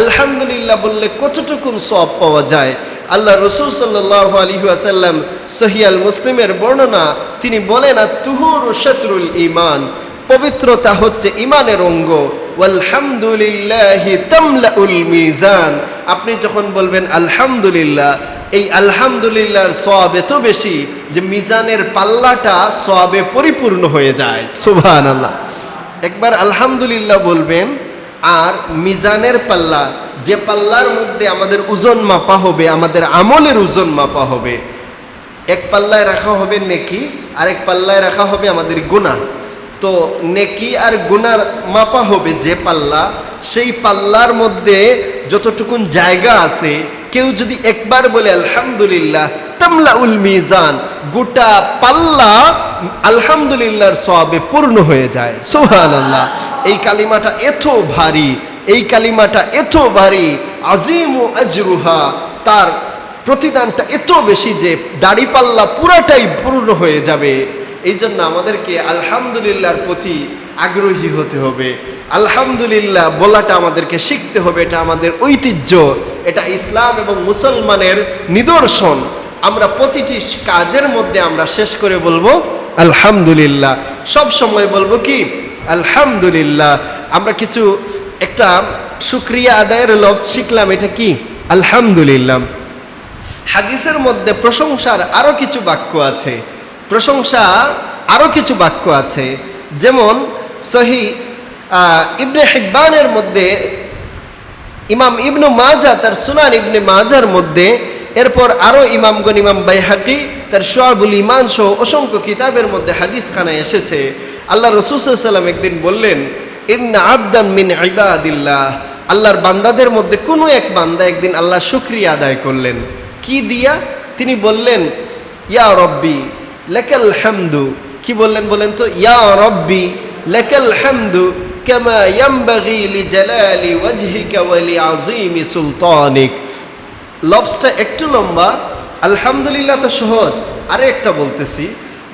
আলহামদুলিল্লাহ বললে কতটুকুন সব পাওয়া যায়? আল্লাহ রসুল সাল্লাহ আলী আসাল্লাম সহিয়াল মুসলিমের বর্ণনা, তিনি বলেন তুহুর শত্রুল ইমান পবিত্রতা হচ্ছে ইমানের অঙ্গ। মিজান। আপনি যখন বলবেন আলহামদুলিল্লাহ, এই আলহামদুলিল্লাহর সওয়াব এত বেশি যে মিজানের পাল্লাটা সওয়াবে পরিপূর্ণ হয়ে যায়। সুবহানাল্লাহ। একবার আলহামদুলিল্লাহ বলবেন আর মিজানের পাল্লা, যে পাল্লার মধ্যে আমাদের ওজন মাপা হবে, আমাদের আমলের ওজন মাপা হবে, এক পাল্লায় রাখা হবে নেকি আর এক পাল্লায় রাখা হবে আমাদের গুণা তো নেকি আর গুনার মাপা হবে যে পাল্লা, সেই পাল্লার মধ্যে যতটুকুন জায়গা আছে, কেউ যদি একবার বলে, আলহামদুলিল্লাহ তামলা উল মিজান গোটা পাল্লা আলহামদুলিল্লাহর সবে পূর্ণ হয়ে যায়। সোহান আল্লাহ এই কালিমাটা এত ভারী, এই কালিমাটা এত ভারী, আজিম ও আজরুহা, তার প্রতিদানটা এত বেশি যে দাড়িপাল্লা পুরাটাই পূর্ণ হয়ে যাবে। এই জন্য আমাদেরকে আলহামদুলিল্লাহর প্রতি আগ্রহী হতে হবে। আলহামদুলিল্লাহ বলাটা আমাদেরকে শিখতে হবে, এটা আমাদের ঐতিহ্য, এটা ইসলাম এবং মুসলমানের নিদর্শন। আমরা প্রতিটি কাজের মধ্যে আমরা শেষ করে বলব, আলহামদুলিল্লাহ। সব সময় বলব কি? আলহামদুলিল্লাহ। আমরা কিছু, একটা শুক্রিয়া আদায়ের লফজ শিখলাম, এটা কি? আলহামদুলিল্লাহ। হাদিসের মধ্যে প্রশংসার আরও কিছু বাক্য আছে। প্রশংসা আরও কিছু বাক্য আছে। যেমন, সহি ইবনে হিব্বানের মধ্যে, ইমাম ইবনু মাজা তার সুনান ইবনে মাজার মধ্যে, এরপর আরও ইমামগণ, ইমাম বাইহাকি, তার সোয়াবুল ইমান সহ অসংখ্য কিতাবের মধ্যে হাদিস খানা এসেছে। আল্লাহ রসুসাল্লাম একদিন বললেন ইন্না আবদান মিন ইবাদিল্লাহ আল্লাহর বান্দাদের মধ্যে কোনো এক বান্দা একদিন আল্লাহ শুক্রিয়া আদায় করলেন কি দিয়া তিনি বললেন ইয়া রব্বি লেকাল হামদু কি বললেন বলেন তো ইয়া রব্বি লেকাল হামদু كما ينبغي لجلال وجهك ولعظيم سلطانك লফসটা একটু লম্বা আলহামদুলিল্লাহ তো সহজ আরে একটা বলতেছি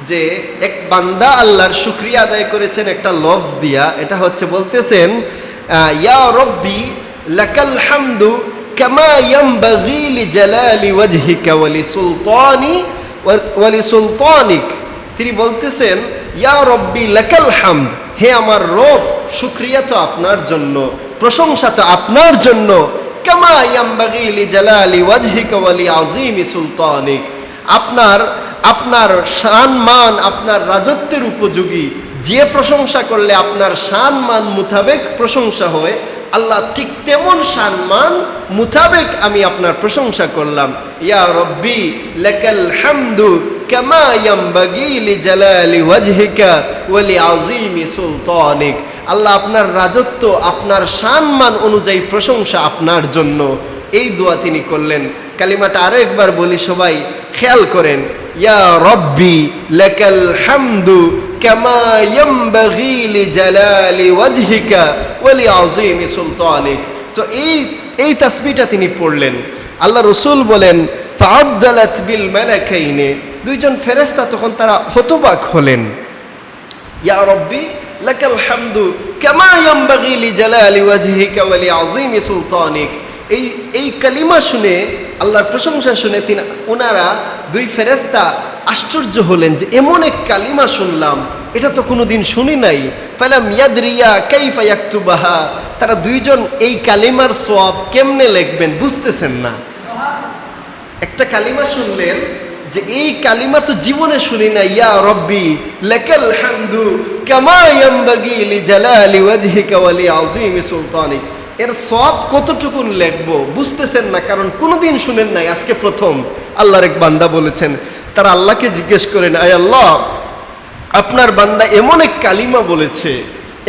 যে এক বান্দা আল্লাহর শুক্রিয়া আদায় করেছেন একটা লফজ দিয়া, এটা হচ্ছে বলতেছেন ইয়া রব্বি লাকাল হামদু কামা ইয়ামবাগি লিজালালি ওয়াজহিকা ওয়ালি সুলতানি ওয়ালি সুলতানিক। তিনি বলতেছেন, ইয়া রব্বি লাকাল হামদ, হে আমার রব, শুক্রিয়া তো আপনার জন্য, প্রশংসা তো আপনার জন্য। কামা ইয়ামবাগি লিজালালি ওয়াজহিকা ওয়ালি আযীমি সুলতানিক। আপনার আপনার সান মান আপনার রাজত্বের উপযোগী। যে প্রশংসা করলে আপনার সান মান মোতাবেক প্রশংসা হয়, আল্লাহ ঠিক তেমন সম্মান মোতাবেক আমি আপনার প্রশংসা করলাম। ইয়া রব্বি, লাকাল হামদু কামা ইয়ামবাগি লিজালালি ওয়াজহিকা ওয়ালি আযীমি সুলতানিক। আল্লাহ আপনার রাজত্ব, আপনার সম্মান অনুযায়ী প্রশংসা আপনার জন্য। এই দোয়া তিনি করলেন। কালিমাটা আরও একবার বলি সবাই, খেয়াল করেন। ইয়া তো এই এই তিনি পড়লেন। আল্লাহ রসুল বলেন দুইজন ফেরেস্তা তখন তারা হতবাক হলেন। ইয়া রব্বি লাকাল হামদু কামা ইয়ামবাগি লিজালালি ওয়াজহিকা ওয়া লিআযীমি সুলতানিক। এই এই কালিমা শুনে, আল্লাহর প্রশংসা শুনে তিনি ওনারা দুই ফেরেস্তা আশ্চর্য হলেন যে এমন এক কালিমা শুনলাম। এটা তো কোনোদিন শুনি নাই। ফালাম ইয়াদরিয়া কাইফা ইয়াকতুবাহা। তারা দুইজন এই কালিমার সওয়াব কেমনে লিখবেন বুঝতেছেন না। একটা কালিমা শুনলেন যে এই কালিমা তো জীবনে শুনি না ইয়া রব্বি, লাকাল হামদু কামা ইয়ামবাগি লিজালালি ওয়াজহিকা ওয়া লিআযীমি সুলতানিক। এর সব কতটুকুন লিখব বুঝতেছেন না, কারণ কোনোদিন শুনেন নাই আজকে প্রথম। আল্লাহর এক বান্দা বলেছেন, তারা আল্লাহকে জিজ্ঞেস করেন, আয় আল্লাহ, আপনার বান্দা এমন এক কালিমা বলেছে,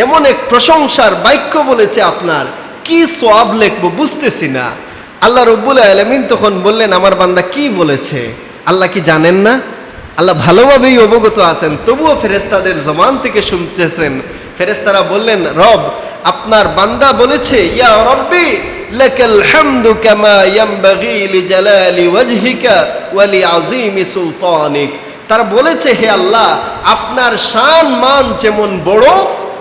এমন এক প্রশংসার বাক্য বলেছে আপনার, কি সোয়াব লেখবো বুঝতেছি না। আল্লাহ রব্বুল আলমিন তখন বললেন, আমার বান্দা কি বলেছে? আল্লাহ কি জানেন না? আল্লাহ ভালোভাবেই অবগত আছেন, তবুও ফেরেস্তাদের জমান থেকে শুনতেছেন। ফেরেস্তারা বললেন, রব, আপনার বান্দা বলেছে, ইয়া রব্বি হামদু কামা ইয়ামবাগি লিজালালি ওয়াজহিকা ওয়া লিআযীমি সুলতানিক। তারা বলেছে, হে আল্লাহ, আপনার শান মান যেমন বড়,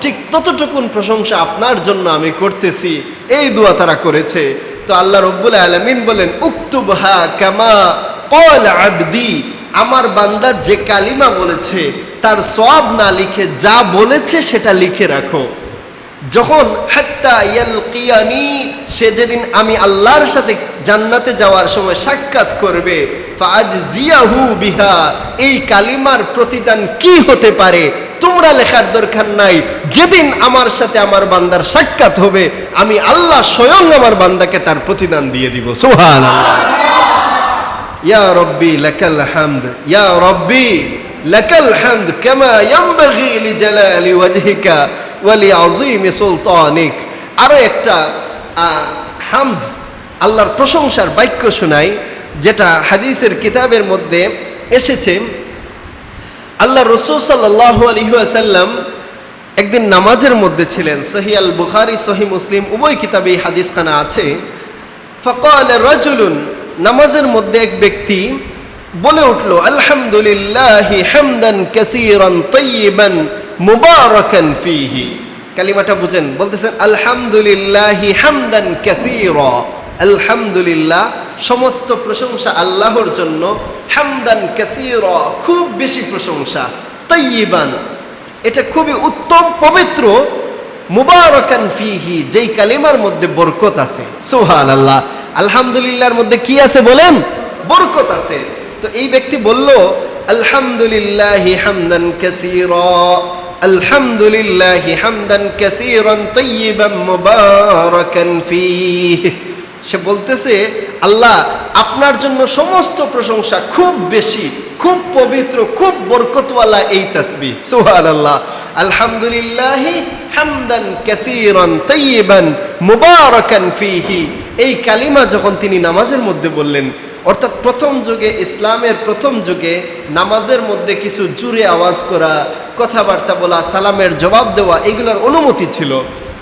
ঠিক ততটুকুন প্রশংসা আপনার জন্য আমি করতেছি। এই দোয়া তারা করেছে। তো আল্লাহ রব্বুল আলমিন বলেন, উক্তুবহা কামা কল আবদি। আমার বান্দার যে কালিমা বলেছে, তার সব না লিখে যা বলেছে সেটা লিখে রাখো। যখন হাত্তা ইয়ালকিয়ানি সে যেদিন আমি আল্লাহর সাথে জান্নাতে যাওয়ার সময় সাক্ষাৎ করবে জিয়াহু বিহা, এই কালিমার প্রতিদান কি হতে পারে? তোমরা লেখার দরকার নাই। যেদিন আমার সাথে আমার বান্দার সাক্ষাৎ হবে, আমি আল্লাহ স্বয়ং আমার বান্দাকে তার প্রতিদান দিয়ে দিব। সুহান ইয়া রব্বি লাকাল হামদ, ইয়া রব্বি লাকাল হামদ লিজালালি ওয়াজহিকা সুলতানিক। আরও একটা হামদ, আল্লাহর প্রশংসার বাক্য শোনাই যেটা হাদিসের কিতাবের মধ্যে এসেছে। আল্লাহ রসুল সাল্লাহ আলহিহাসাল্লাম একদিন নামাজের মধ্যে ছিলেন। সহি আল বুখারি সহি মুসলিম, উভয় কিতাবে এই হাদিসখানা আছে। ফকাল রাজুলুন, নামাজের মধ্যে এক ব্যক্তি বলে উঠল, আলহামদুলিল্লাহ হামদান কাসীরান তয়্যিবান মুবারাকান ফীহি। কালিমাটা বুঝেন। বলতেছেন, আলহামদুলিল্লাহ হামদান কাসীরা। আলহামদুলিল্লাহ, সমস্ত প্রশংসা আল্লাহর জন্য। হামদান কাসীরা, খুব বেশি প্রশংসা। তয়্যিবান এটা খুবই উত্তম, পবিত্র, মুবারকান ফিহি, যেই কালিমার মধ্যে বরকত আছে। সুহান আল্লাহ আলহামদুলিল্লাহর মধ্যে কি আছে বলেন? বরকত আছে। তো এই ব্যক্তি বলল, আলহামদুলিল্লাহ হামদান কাসীরা আলহামদুলিল্লাহ হামদান কাসীরান তাইয়িবান মুবারাকান ফিহি। সে বলতেছে, আল্লাহ আপনার জন্য সমস্ত প্রশংসা খুব বেশি, খুব পবিত্র, খুব বরকতওয়ালা এই তসবি সুহান আল্লাহ আলহামদুলিল্লাহ হামদান কাসীরান তাইয়িবান মুবারাকান ফিহি। এই কালিমা যখন তিনি নামাজের মধ্যে বললেন, অর্থাৎ প্রথম যুগে, ইসলামের প্রথম যুগে নামাজের মধ্যে কিছু জুড়ে আওয়াজ করা কথাবার্তা বলা, সালামের জবাব দেওয়া, এগুলোর অনুমতি ছিল।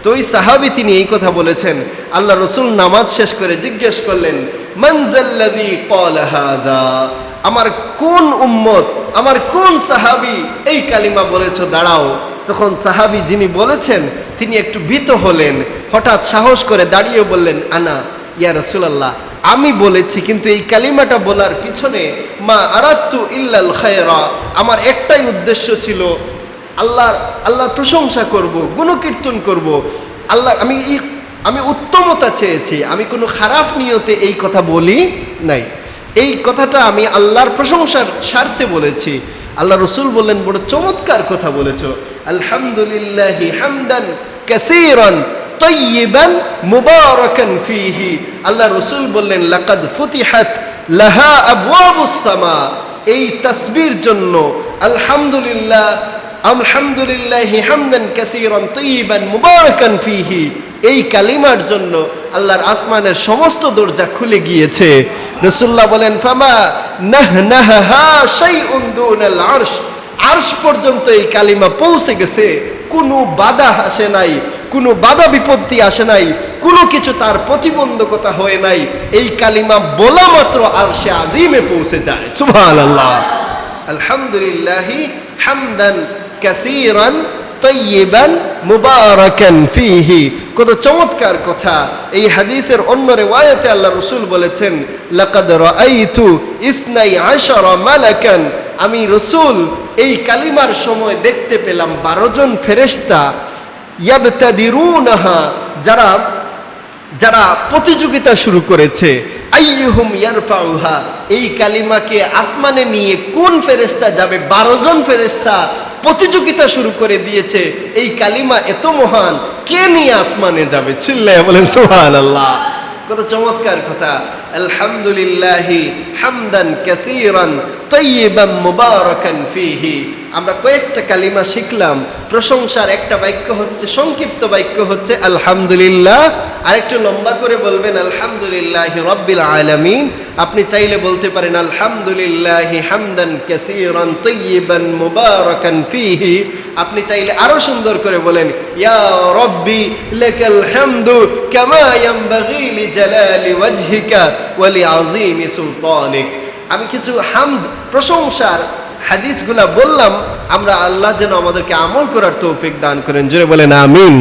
তো ওই সাহাবি তিনি এই কথা বলেছেন, আল্লাহ রসুল নামাজ শেষ করে জিজ্ঞেস করলেন মনজাল্লাদি কলহাজা আমার কোন উম্মত, আমার কোন সাহাবি এই কালিমা বলেছ, দাঁড়াও। তখন সাহাবি যিনি বলেছেন, তিনি একটু ভীত হলেন, হঠাৎ সাহস করে দাঁড়িয়ে বললেন, আনা, ইয়া রসুলাল্লাহ আমি বলেছি, কিন্তু এই কালিমাটা বলার পিছনে, মা আরাত্তু ইল্লাল খায়রা আমার একটাই উদ্দেশ্য ছিল আল্লাহর আল্লাহর প্রশংসা করব, গুণকীর্তন করব। আল্লাহ, আমি এই, আমি উত্তমতা চেয়েছি, আমি কোনো খারাপ নিয়তে এই কথা বলি নাই। এই কথাটা আমি আল্লাহর প্রশংসার স্বার্থে বলেছি। আল্লাহ রসুল বললেন, বড় চমৎকার কথা বলেছ। আলহামদুলিল্লাহ হামদান কাসীরান তৈবান মুবারাকান ফিহি। আল্লাহ রসুল বললেন, লাকাদ ফুতিহাত লাহা আবওয়াবুসসামা এই তাসবির জন্য আলহামদুলিল্লাহ আলহামদুলিল্লাহ হামদান কাসীরান তৈবান মুবারাকান ফিহি। এই কালিমার জন্য আল্লাহর আসমানের সমস্ত দরজা খুলে গিয়েছে। রসুল্লাহ বলেন, ফামা নাহ নাহা শাইউন দুনাল আরশ। আরশ পর্যন্ত এই কালিমা পৌঁছে গেছে, কোনো বাধা আসে নাই। কোনো বাধা বিপত্তি আসে নাই, কোনো কিছু তার প্রতিবন্ধকতা হয়ে নাই। এই কালিমা বলা মাত্র আর সে আজিমে পৌঁছে যায়। সুবহান আল্লাহ আলহামদুলিল্লাহি হামদান কাসীরান তৈবান মুবারাকান ফিহি। কত চমৎকার কথা। এই হাদিসের অন্য রেওয়ায়াতে আল্লাহ রসুল বলেছেন, লাকাদ রাআইতু ইসনাই আশারা মালাকান। আমি রসুল, এই কালিমার সময় দেখতে পেলাম বারো জন ফেরেশতা ইয়াবতাদিরুনাহা, যারা যারা প্রতিযোগিতা শুরু করেছে, আইয়ুহুম ইয়ারফাউহা, এই কালিমাকে আসমানে নিয়ে কোন ফেরেশতা যাবে? বারো জন ফেরেশতা প্রতিযোগিতা শুরু করে দিয়েছে। এই কালিমা এত মহান, কে নিয়ে আসমানে যাবে? চিল্লায় বলেন সুহান আল্লাহ কত চমৎকার কথা। আলহামদুলিল্লাহি হামদান কাসীরান আমরা কয়েকটা কালিমা শিখলাম। প্রশংসার একটা বাক্য হচ্ছে, সংক্ষিপ্ত বাক্য হচ্ছে, আলহামদুলিল্লাহ। আর একটু লম্বা করে বলবেন, আলহামদুলিল্লাহ রব্বিল আলামিন। আপনি চাইলে বলতে পারেন, আলহামদুলিল্লাহ হামদান কাসীরান তৈবান মুবারাকান ফিহি। আপনি চাইলে আরও সুন্দর করে বলেন, ইয়া রব্বি লাকাল হামদু কামা ইয়ানবাগি লিজালালি ওয়াজহিকা ওয়া লিআযীমি সুলতানিক। আমি কিছু হামদ, প্রশংসার হাদিসগুলা বললাম, আমরা আল্লাহ যেন আমাদেরকে আমল করার তৌফিক দান করেন। জোরে বলেন, আমিন।